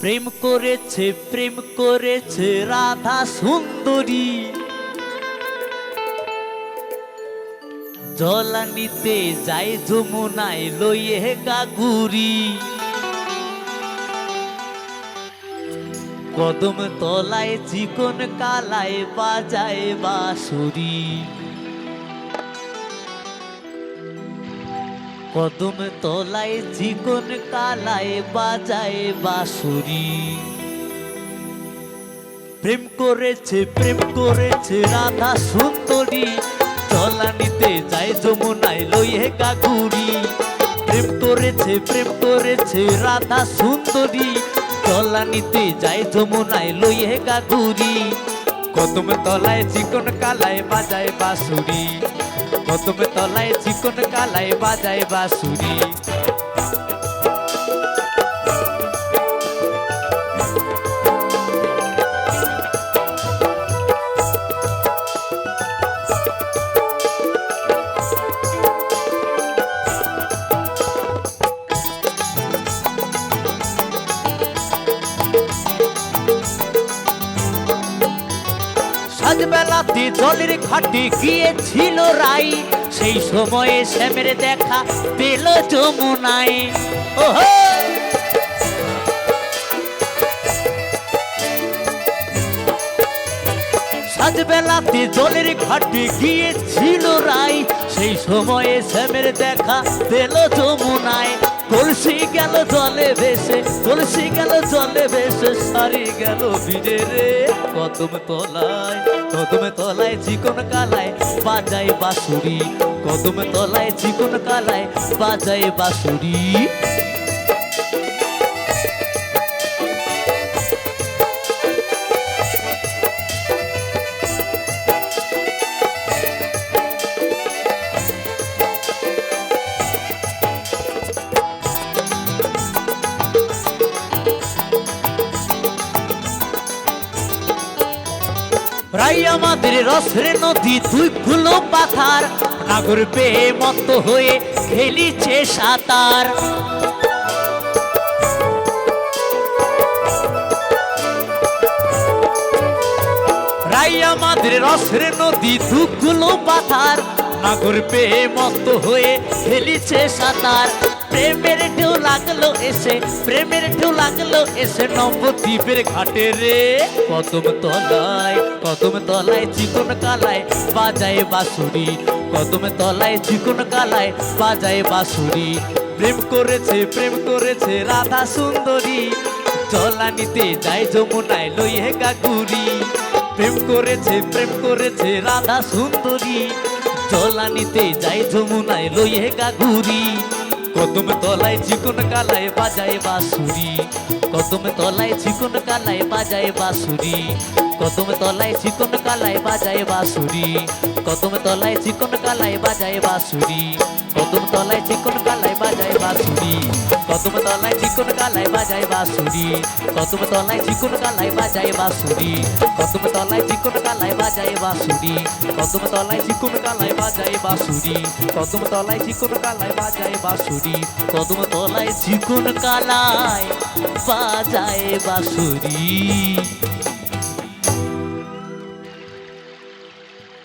প্রেম করেছে প্রেম করেছে রাধা সুন্দরী। জলানিতে যায় যমুনায় লইয়ে গাগুরি। কদম তলায় চিকন কালায় বাজায় বাঁশুরি। কদম তলায় চিকন কালায় বাজায় বাঁশুরি। প্রেম করেছে প্রেম করেছে রাধা সুন্দরী। জলানিতে যায় যমুনায় লইয়ে গাগুরি। প্রেম করেছে প্রেম করেছে রাধা সুন্দরী। জলানিতে যায় যমুনায় লইয়ে গাগুরি। কদম তলায় চিকন কালায় বাজায় বাঁশুরি। কদম তলায় চিকন কালায় বাজায় বাঁশুরি। সাজবেলাতে জলের ঘাটে গিয়েছিল রাই। সেই সময়ে শ্যামের দেখা পেল যমুনায়। ওহো! সাজবেলাতে জলের ঘাটে গিয়েছিল রাই সেই সময়ে শ্যামের দেখা পেল যমুনায়। কলসি গেল জলে ভেসে, কলসি গেল জলে ভেসে, সারি গেল ভিজে রে কদম তলায়। কদম তলায় চিকন কালায় বাজায় বাঁশুরি। কদম তলায় চিকন কালায় বাজায় বাঁশুরি। রাই আমাদের রসের নদী দুই ফুলো পাথার। নাগর পেয়ে মত হয়ে খেলিছে সাঁতার। আমাদের রসের নদী দুগুলো পাথার। নাগর পেয়ে মত হয়ে খেলিছে সাঁতার। প্রেমের ঢেউ লাগল এসে, প্রেমের ঢেউ লাগল এসে। নবদ্বীপের ঘাটে রে কদম তলায় কদম তলায় চিকন কালায় বাজায় বাঁশুরি। কদম তলায় চিকন কালায় বাজায় বাঁশুরি। প্রেম করেছে প্রেম করেছে রাধা সুন্দরী। জলানিতে যায় যমুনায় লইয়ে গাগুরি প্রেম করেছে প্রেম করেছে রাধা সুন্দরী। জলানিতে যায় যমুনায় লইয়ে গাগুরি কদম তলায় চিকন কালায় বাজায় বাঁশুরি। কদম তলায় চিকন কালায় বাজায় বাঁশুরি। কদম তলায় চিকন কালায় বাজায় বাঁশুরি। কদম তলায় চিকন কালায় বাজায় বাঁশুরি। কদম তলায় চিকন কালায় বাজায় বাঁশুরি। কদম তলায় চিকন কালায় বাজায় বাঁশুরি। কদম তলায় চিকন কালায় বাজায় বাঁশুরি। কদম তলায় চিকন কালায় বাজায় বাঁশুরি। কদম তলায় চিকন কালায় বাজায় বাঁশুরি। কদম তলায় চিকন কালায় বাজায় বাঁশুরি। কদম তলায় চিকন কালায় বাজায় বাঁশুরি।